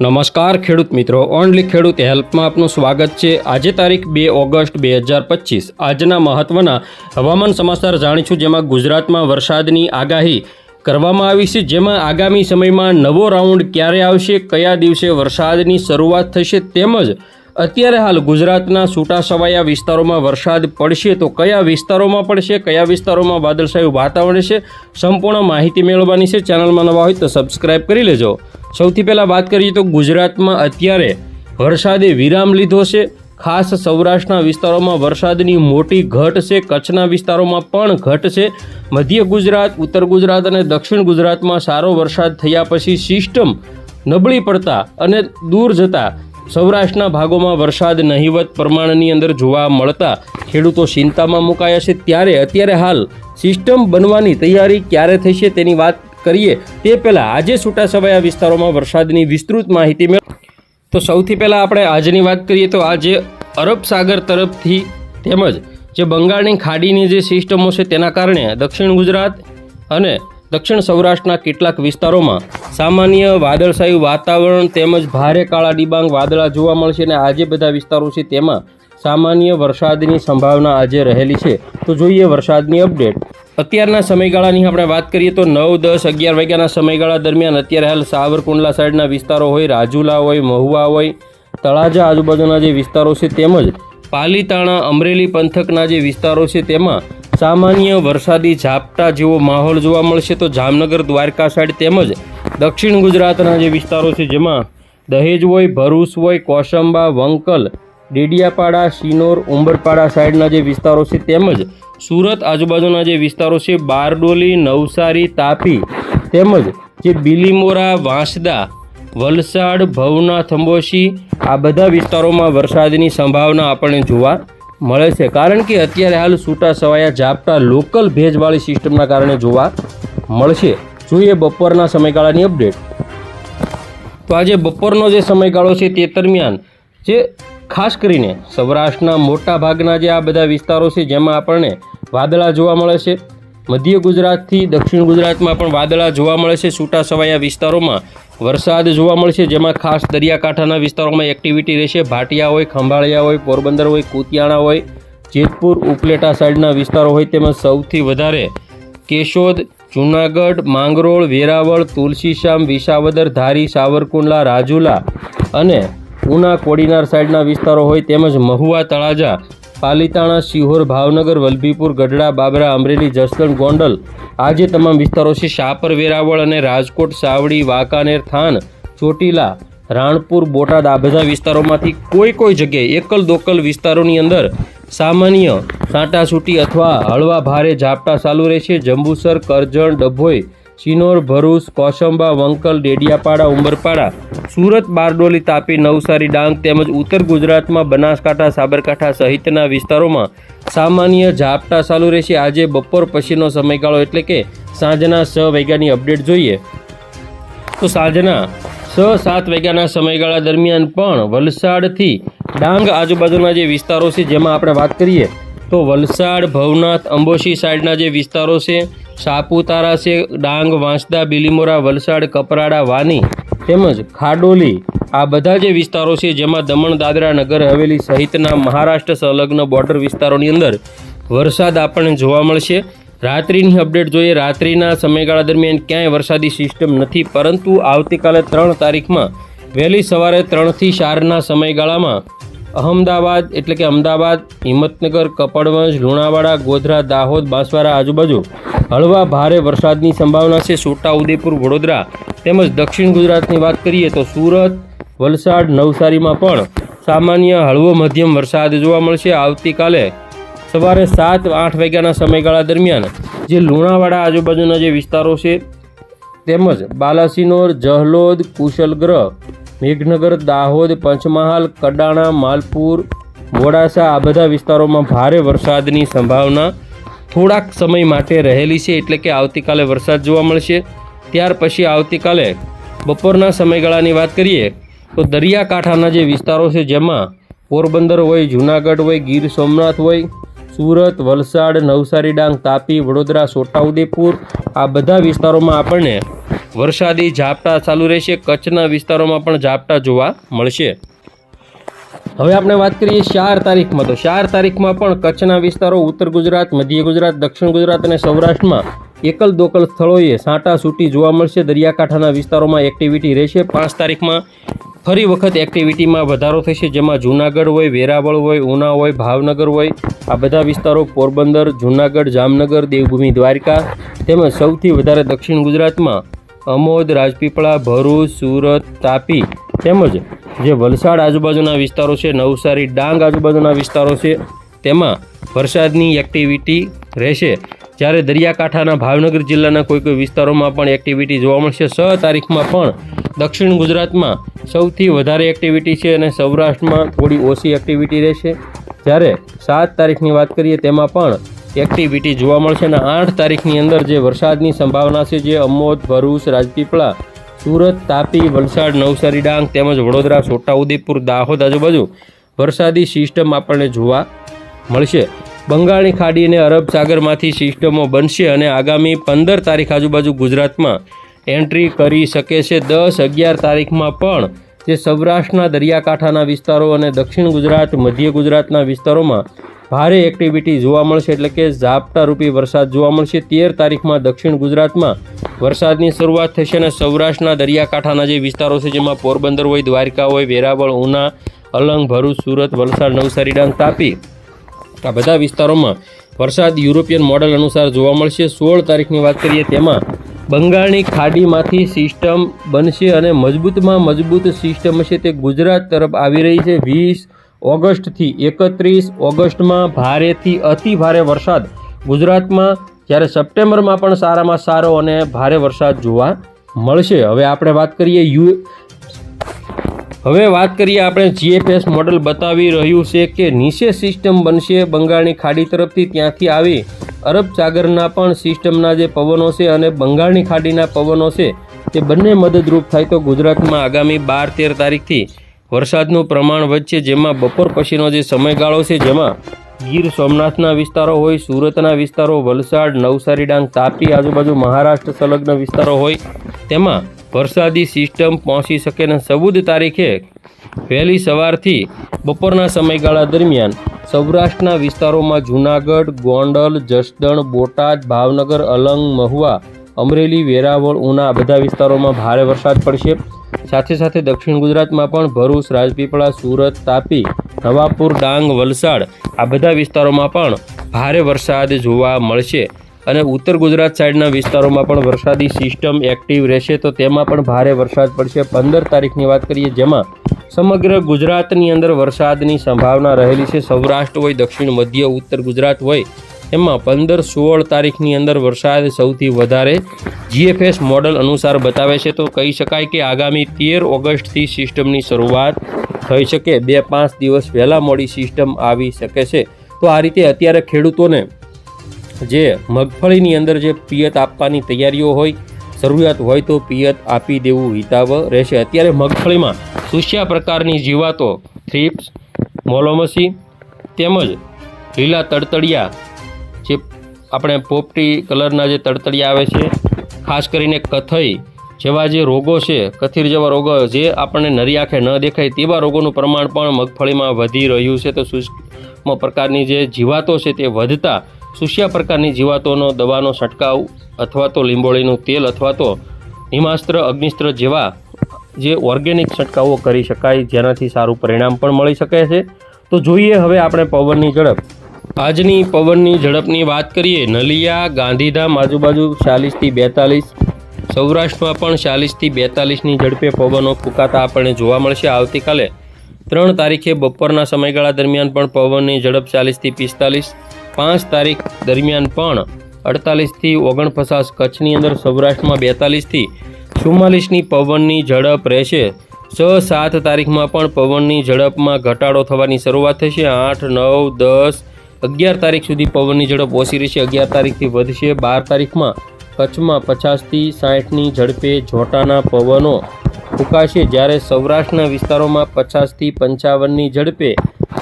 નમસ્કાર ખેડૂત મિત્રો, ઓનલી ખેડૂત હેલ્પમાં આપનું સ્વાગત છે. આજે તારીખ બે ઓગસ્ટ બે હજાર પચીસ. આજના મહત્ત્વના હવામાન સમાચાર જાણીશું, જેમાં ગુજરાતમાં વરસાદની આગાહી કરવામાં આવી છે. જેમાં આગામી સમયમાં નવો રાઉન્ડ ક્યારે આવશે, કયા દિવસે વરસાદની શરૂઆત થશે તેમજ અત્યારે હાલ ગુજરાતના છૂટાછવાયા વિસ્તારોમાં વરસાદ પડશે તો કયા વિસ્તારોમાં પડશે, કયા વિસ્તારોમાં વાદળછાયું વાતાવરણ છે, સંપૂર્ણ માહિતી મેળવવાની છે. ચેનલમાં નવા હોય તો સબસ્ક્રાઈબ કરી લેજો. સૌથી પહેલાં વાત કરીએ તો ગુજરાતમાં અત્યારે વરસાદે વિરામ લીધો છે. ખાસ સૌરાષ્ટ્રના વિસ્તારોમાં વરસાદની મોટી ઘટ છે. કચ્છના વિસ્તારોમાં પણ ઘટ છે. મધ્ય ગુજરાત, ઉત્તર ગુજરાત અને દક્ષિણ ગુજરાતમાં સારો વરસાદ થયા પછી સિસ્ટમ નબળી પડતા અને દૂર જતા સૌરાષ્ટ્રના ભાગોમાં વરસાદ નહિવત પ્રમાણની અંદર જોવા મળતા ખેડૂતો ચિંતામાં મુકાયા છે. ત્યારે અત્યારે હાલ સિસ્ટમ બનવાની તૈયારી ક્યારે થશે તેની વાત કરીએ તે પહેલાં આજે છૂટાછવાયા વિસ્તારોમાં વરસાદની વિસ્તૃત માહિતી મેળવ તો સૌથી પહેલાં આપણે આજની વાત કરીએ તો આજે અરબ સાગર તરફથી તેમજ જે બંગાળની ખાડીની જે સિસ્ટમો છે તેના કારણે દક્ષિણ ગુજરાત અને દક્ષિણ સૌરાષ્ટ્રના કેટલાક વિસ્તારોમાં સામાન્ય વાદળછાયું વાતાવરણ તેમજ ભારે કાળા ડિબાંગ વાદળા જોવા મળશે અને આજે બધા વિસ્તારો છે તેમાં સામાન્ય વરસાદની સંભાવના આજે રહેલી છે. તો જોઈએ વરસાદની અપડેટ. અત્યારના સમયગાળાની આપણે વાત કરીએ તો નવ, દસ, અગિયાર વાગ્યાના સમયગાળા દરમિયાન અત્યારે હાલ સાવરકુંડલા સાઈડના વિસ્તારો હોય, રાજુલા હોય, મહુવા હોય, તળાજા આજુબાજુના જે વિસ્તારો છે તેમજ પાલીતાણા, અમરેલી પંથકના જે વિસ્તારો છે તેમાં સામાન્ય વરસાદી ઝાપટા જેવો માહોલ જોવા મળશે. તો જામનગર, દ્વારકા સાઈડ તેમજ દક્ષિણ ગુજરાતના જે વિસ્તારો છે જેમાં દહેજ હોય, ભરૂચ હોય કોશંબા વંકલ ડેડિયાપાડા, શિનોર, ઉંબરપાડા સાઈડના જે વિસ્તારો છે તેમજ સુરત આજુબાજુના જે વિસ્તારો છે બારડોલી, નવસારી, તાપી તેમજ જે બિલીમોરા, વાંસદા, વલસાડ, ભવના થંબોશી આ બધા વિસ્તારોમાં વરસાદની સંભાવના આપણને જોવા મળે છે. કારણ કે અત્યારે હાલ છૂટા છવાયા ઝાપટા લોકલ ભેજવાળી સિસ્ટમના કારણે જોવા મળશે. જોઈએ બપોરના સમયગાળાની અપડેટ. તો આજે બપોરનો જે સમયગાળો છે તે દરમિયાન જે ખાસ કરીને સૌરાષ્ટ્રના મોટા ભાગના જે આ બધા વિસ્તારો છે, જેમાં આપણને વાદળા જોવા મળે છે. મધ્ય ગુજરાતથી દક્ષિણ ગુજરાતમાં પણ વાદળા જોવા મળે છે. છૂટા છવાયા વિસ્તારોમાં વરસાદ જોવા મળશે જેમાં ખાસ દરિયાકાંઠાના વિસ્તારોમાં એક્ટિવિટી રહેશે. ભાટિયા હોય, ખંભાળિયા હોય, પોરબંદર હોય, કુતિયાણા હોય, જેતપુર, ઉપલેટા સાઈડના વિસ્તારો હોય, તેમાં સૌથી વધારે કેશોદ, જૂનાગઢ, માંગરોળ, વેરાવળ તુલસીશ્યામ વિસાવદર, ધારી, સાવરકુંડલા, રાજુલા અને ઉના કોડીનાર સાઈડના વિસ્તારો હોય તેમજ મહુવા તળાજા, પાલીતાણા, શિહોર, ભાવનગર, વલભીપુર, ગઢડા, બાબરા, અમરેલી, જસદણ, ગોંડલ. આ જે તમામ વિસ્તારો છે શાપર, વેરાવળ અને રાજકોટ, સાવડી, વાંકાનેર, થાન, ચોટીલા, રાણપુર, બોટાદ આ બધા વિસ્તારોમાંથી કોઈ કોઈ જગ્યાએ એકલ દોકલ વિસ્તારોની અંદર સામાન્ય છાંટાછૂટી અથવા હળવા ભારે ઝાપટા ચાલુ રહેશે. જંબુસર, કરજણ, ડભોઈ ચિનોર, ભરૂચ, કોસંબા, વંકલ, ડેડિયાપાડા, ઉમરપાડા, સુરત, બારડોલી તાપી, નવસારી, ડાંગ તેમજ ઉત્તર ગુજરાતમાં બનાસકાંઠા, સાબરકાંઠા સહિતના વિસ્તારોમાં સામાન્ય ઝાપટા ચાલુ રહેશે. આજે બપોર પછીનો સમયગાળો એટલે કે સાંજના છ વાગ્યાની અપડેટ જોઈએ. તો સાંજના છ સાત વાગ્યાના સમયગાળા દરમિયાન પણ વલસાડથી ડાંગ આજુબાજુના જે વિસ્તારો છે, જેમાં આપણે વાત કરીએ તો વલસાડ, ભવનાથ, અંબોશી સાઈડના જે વિસ્તારો છે, સાપુતારા છે, ડાંગ, વાંસદા, બિલીમોરા, વલસાડ, કપરાડા, વાની તેમજ ખાડોલી આ બધા જે વિસ્તારો છે, જેમાં દમણ, દાદરા, નગર, હવેલી સહિતના મહારાષ્ટ્ર સંલગ્ન બોર્ડર વિસ્તારોની અંદર વરસાદ આપણને જોવા મળશે. રાત્રિની અપડેટ જોઈએ, રાત્રિના સમયગાળા દરમિયાન ક્યાંય વરસાદી સિસ્ટમ નથી, પરંતુ આવતીકાલે ત્રણ તારીખમાં વહેલી સવારે ત્રણથી ચારના સમયગાળામાં અહમદાબાદ, એટલે કે અમદાવાદ, હિંમતનગર કપડવંજ લુણાવાડા, ગોધરા, દાહોદ, બાંસવાડા આજુબાજુ હળવા ભારે વરસાદની સંભાવના છે. છોટાઉદેપુર વડોદરા તેમજ દક્ષિણ ગુજરાતની વાત કરીએ તો સુરત, વલસાડ, નવસારીમાં પણ સામાન્ય હળવો મધ્યમ વરસાદ જોવા મળશે. આવતીકાલે સવારે સાત આઠ વાગ્યાના સમયગાળા દરમિયાન જે લુણાવાડા આજુબાજુના જે વિસ્તારો છે તેમજ બાલાસિનોર, જહલોદ, કુશલગ્રહ મેઘનગર, દાહોદ, પંચમહાલ, કડાણા, માલપુર, મોડાસા આ બધા વિસ્તારોમાં ભારે વરસાદની સંભાવના થોડાક સમય માટે રહેલી છે એટલે કે આવતીકાલે વરસાદ જોવા મળશે. ત્યાર પછી આવતીકાલે બપોરના સમયગાળાની વાત કરીએ તો દરિયાકાંઠાના જે વિસ્તારો છે જેમાં પોરબંદર હોય, જૂનાગઢ હોય, ગીર સોમનાથ હોય, સુરત, વલસાડ, નવસારી ડાંગ, તાપી, વડોદરા, છોટાઉદેપુર આ બધા વિસ્તારોમાં આપણને વરસાદી ઝાપટા ચાલુ રહેશે. કચ્છના વિસ્તારોમાં પણ ઝાપટા જોવા મળશે. હવે આપણે વાત કરીએ ચાર તારીખમાં. તો ચાર તારીખમાં પણ કચ્છના વિસ્તારો, ઉત્તર ગુજરાત, મધ્ય ગુજરાત, દક્ષિણ ગુજરાત અને સૌરાષ્ટ્રમાં એકલ દોકલ સ્થળોએ સાંટા સૂટી જોવા મળશે. દરિયાકાંઠાના વિસ્તારોમાં એક્ટિવિટી રહેશે. પાંચ તારીખમાં ફરી વખત એક્ટિવિટીમાં વધારો થશે, જેમાં જૂનાગઢ હોય, વેરાવળ હોય, ઉના હોય, ભાવનગર હોય. આ બધા વિસ્તારો પોરબંદર, જૂનાગઢ, જામનગર, દેવભૂમિ, દ્વારકા તેમજ સૌથી વધારે દક્ષિણ ગુજરાતમાં અમોદ, રાજપીપળા, ભરૂચ, સુરત, તાપી તેમજ જે વલસાડ આજુબાજુના વિસ્તારો છે, નવસારી, ડાંગ આજુબાજુના વિસ્તારો છે, તેમાં વરસાદની એક્ટિવિટી રહેશે. જ્યારે દરિયાકાંઠાના ભાવનગર જિલ્લાના કોઈ કોઈ વિસ્તારોમાં પણ એક્ટિવિટી જોવા મળશે. છ તારીખમાં પણ દક્ષિણ ગુજરાતમાં સૌથી વધારે એક્ટિવિટી છે અને સૌરાષ્ટ્રમાં થોડી ઓછી એક્ટિવિટી રહેશે. જ્યારે સાત તારીખની વાત કરીએ, તેમાં પણ એક્ટિવિટી જોવા મળશે અને આઠ તારીખની અંદર જે વરસાદની સંભાવના છે, જે અમોદ, ભરૂચ, રાજપીપળા, સુરત, તાપી, વલસાડ, નવસારી, ડાંગ તેમજ વડોદરા છોટાઉદેપુર દાહોદ આજુબાજુ વરસાદી સિસ્ટમ આપણને જોવા મળશે. બંગાળની ખાડી અને અરબ સાગરમાંથી સિસ્ટમો બનશે અને આગામી પંદર તારીખ આજુબાજુ ગુજરાતમાં એન્ટ્રી કરી શકે છે. દસ અગિયાર તારીખમાં પણ જે સૌરાષ્ટ્રના દરિયાકાંઠાના વિસ્તારો અને દક્ષિણ ગુજરાત, મધ્ય ગુજરાતના વિસ્તારોમાં ભારે એક્ટિવિટી જોવા મળશે એટલે કે ઝાપટા રૂપી વરસાદ જોવા મળશે. તેર તારીખમાં દક્ષિણ ગુજરાતમાં વરસાદની શરૂઆત થશે અને સૌરાષ્ટ્રના દરિયાકાંઠાના જે વિસ્તારો છે, જેમાં પોરબંદર હોય, દ્વારકા હોય, વેરાવળ, ઉના, અલંગ, ભરૂચ, સુરત, વલસાડ, નવસારી, ડાંગ, તાપી આ બધા વિસ્તારોમાં વરસાદ યુરોપિયન મોડલ અનુસાર જોવા મળશે. સોળ તારીખની વાત કરીએ તેમાં બંગાળની ખાડીમાંથી સિસ્ટમ બનશે અને મજબૂતમાં મજબૂત સિસ્ટમ હશે. તે ગુજરાત તરફ આવી રહી છે. વીસ ઓગસ્ટથી એકત્રીસ ઓગસ્ટમાં ભારેથી અતિ ભારે વરસાદ. ગુજરાતમાં જ્યારે સપ્ટેમ્બરમાં પણ સારામાં સારો અને ભારે વરસાદ જોવા મળશે. હવે આપણે વાત કરીએ યુ હવે વાત કરીએ આપણે જીએફએસ મોડલ બતાવી રહ્યું છે કે નીચે સિસ્ટમ બનશે બંગાળની ખાડી તરફથી ત્યાંથી આવી અરબ સાગરના પણ સિસ્ટમના જે પવનો છે અને બંગાળની ખાડીના પવનો છે તે બંને મદદરૂપ થાય તો ગુજરાતમાં આગામી બાર તેર તારીખથી વરસાદનું પ્રમાણ વધશે, જેમાં બપોર પછીનો જે સમયગાળો છે, જેમાં ગીર સોમનાથના વિસ્તારો હોય, સુરતના વિસ્તારો, વલસાડ નવસારી ડાંગ તાપી, આજુબાજુ મહારાષ્ટ્ર સંલગ્ન વિસ્તારો હોય, તેમાં વરસાદી સિસ્ટમ પહોંચી શકે અને ચૌદ તારીખે વહેલી સવારથી બપોરના સમયગાળા દરમિયાન સૌરાષ્ટ્રના વિસ્તારોમાં જૂનાગઢ, ગોંડલ, જસદણ, બોટાદ, ભાવનગર, અલંગ, મહુવા, અમરેલી, વેરાવળ, ઉના બધા વિસ્તારોમાં ભારે વરસાદ પડશે. સાથે સાથે દક્ષિણ ગુજરાતમાં પણ ભરૂચ, રાજપીપળા, સુરત, તાપી, નવાપુર, ડાંગ, વલસાડ આ બધા વિસ્તારોમાં પણ ભારે વરસાદ જોવા મળશે. અને ઉત્તર ગુજરાત સાઈડના વિસ્તારોમાં પણ વરસાદી સિસ્ટમ એક્ટિવ રહેશે તો તેમાં પણ ભારે વરસાદ પડશે. પંદર તારીખની વાત કરીએ જેમાં સમગ્ર ગુજરાતની અંદર વરસાદની સંભાવના રહેલી છે. સૌરાષ્ટ્ર હોય, દક્ષિણ, મધ્ય, ઉત્તર ગુજરાત હોય એમાં પંદર સોળ તારીખની અંદર વરસાદ સૌથી વધારે જીએફએસ મોડલ અનુસાર બતાવે છે. તો કહી શકાય કે આગામી તેર ઓગસ્ટથી સિસ્ટમની શરૂઆત થઈ શકે. બે પાંચ દિવસ વહેલા મોડી સિસ્ટમ આવી શકે છે. તો આ રીતે અત્યારે ખેડૂતોને જે મગફળીની અંદર જે પિયત આપવાની તૈયારીઓ હોય જરૂરિયાત હોય તો પિયત આપી દેવું હિતાવ રહેશે. અત્યારે મગફળીમાં સુસ્યા પ્રકારની જીવાતો, થ્રીપ્સ, મોલોમસી તેમજ લીલા તડતડિયા આપણે પોપટી કલરના જે તડતડિયા આવે છે, ખાસ કરીને કથઈ જેવા જે રોગો છે, કથીર જેવા રોગો જે આપણને નરી આંખે ન દેખાય તેવા રોગોનું પ્રમાણ પણ મગફળીમાં વધી રહ્યું છે. તો સૂક્ષ્મ પ્રકારની જે જીવાતો છે તે વધતા સુષ્યા પ્રકારની જીવાતોનો દવાનો છંટકાવ અથવા તો લીંબોળીનું તેલ અથવા તો નિમાસ્ત્ર અગ્નિસ્ત્ર જેવા જે ઓર્ગેનિક છંટકાવો કરી શકાય, જેનાથી સારું પરિણામ પણ મળી શકે છે. તો જોઈએ હવે આપણે પવનની ઝડપ. આજની પવનની ઝડપની વાત કરીએ, નલિયા ગાંધીધામ આજુબાજુ ચાલીસથી બેતાલીસ, સૌરાષ્ટ્રમાં પણ ચાલીસથી બેતાલીસની ઝડપે પવનો ફૂંકાતા આપણને જોવા મળશે. આવતીકાલે ત્રણ તારીખે બપોરના સમયગાળા દરમિયાન પણ પવનની ઝડપ ચાલીસથી પિસ્તાલીસ, પાંચ તારીખ દરમિયાન પણ અડતાલીસથી ઓગણપચાસ, કચ્છની અંદર સૌરાષ્ટ્રમાં બેતાલીસથી ચુમ્માલીસની પવનની ઝડપ રહેશે. છ સાત તારીખમાં પણ પવનની ઝડપમાં ઘટાડો થવાની શરૂઆત થશે. આઠ, નવ, દસ અગિયાર તારીખ સુધી પવનની ઝડપ ઓછી રહેશે. અગિયાર તારીખથી વધશે. બાર તારીખમાં કચ્છમાં પચાસથી સાઠની ઝડપે જોટાના પવનો ફૂંકાશે. જ્યારે સૌરાષ્ટ્રના વિસ્તારોમાં પચાસથી પંચાવનની ઝડપે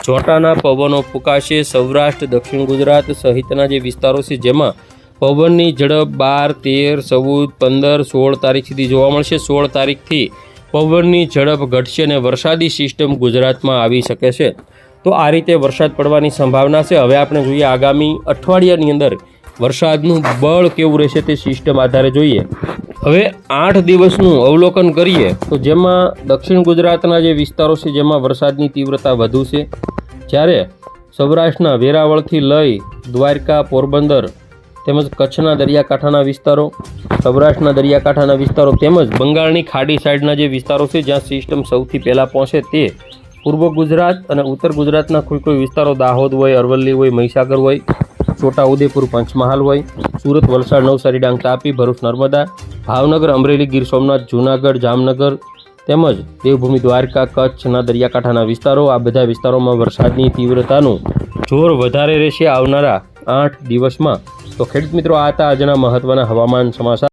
જોટાના પવનો ફૂંકાશે. સૌરાષ્ટ્ર, દક્ષિણ ગુજરાત સહિતના જે વિસ્તારો છે, જેમાં પવનની ઝડપ બાર, તેર, ચૌદ, પંદર, સોળ તારીખ સુધી જોવા મળશે. સોળ તારીખથી પવનની ઝડપ ઘટશે અને વરસાદી સિસ્ટમ ગુજરાતમાં આવી શકે છે. તો આ રીતે વરસાદ પડવાની સંભાવના છે. હવે આપણે જોઈએ આગામી અઠવાડિયાની અંદર વરસાદનું બળ કેવું રહેશે તે સિસ્ટમ આધારે જોઈએ. હવે આઠ દિવસનું અવલોકન કરીએ તો જેમાં દક્ષિણ ગુજરાતના જે વિસ્તારો છે જેમાં વરસાદની તીવ્રતા વધુ છે, જ્યારે સૌરાષ્ટ્રના વેરાવળથી લઈ દ્વારકા, પોરબંદર તેમજ કચ્છના દરિયાકાંઠાના વિસ્તારો, સૌરાષ્ટ્રના દરિયાકાંઠાના વિસ્તારો તેમજ બંગાળની ખાડી સાઈડના જે વિસ્તારો છે જ્યાં સિસ્ટમ સૌથી પહેલાં પહોંચે તે પૂર્વ ગુજરાત અને ઉત્તર ગુજરાતના કોઈ કોઈ વિસ્તારો દાહોદ હોય, અરવલ્લી હોય, મહીસાગર હોય, છોટાઉદેપુર, પંચમહાલ હોય, સુરત, વલસાડ, નવસારી, ડાંગ, તાપી, ભરૂચ, નર્મદા, ભાવનગર, અમરેલી, ગીર સોમનાથ, જૂનાગઢ, જામનગર તેમજ દેવભૂમિ, દ્વારકા કચ્છના દરિયાકાંઠાના વિસ્તારો. આ બધા વિસ્તારોમાં વરસાદની તીવ્રતાનું જોર વધારે રહેશે આવનારા આઠ દિવસમાં. તો ખેડૂત મિત્રો, આ હતા આજના મહત્ત્વના હવામાન સમાચાર.